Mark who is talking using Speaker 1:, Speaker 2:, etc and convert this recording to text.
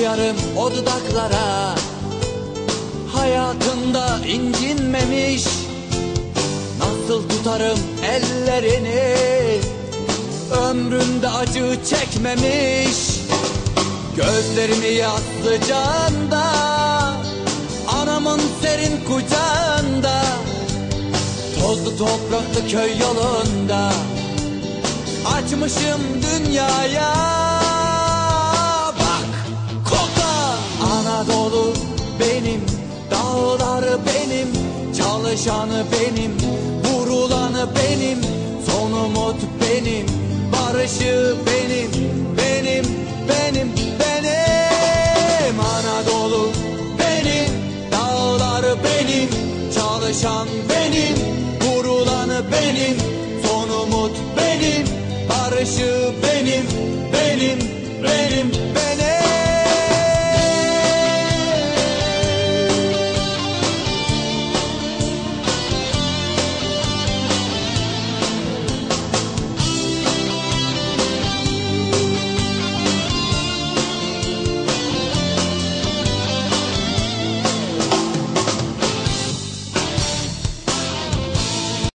Speaker 1: yazarım o dudaklara. Hayatında incinmemiş. Nasıl tutarım ellerini? Ömründe acı çekmemiş. Gözlerimi yastı canda Anamın serin kucağında Tozlu topraklı köy yolunda. Açmışım dünyaya Çalışanı benim Vurulanı benim Son umut benim Barışı benim Benim benim benim. Anadolu benim Dağları benim Çalışan benim Vurulanı benim Son umut benim Barışı benim Benim benim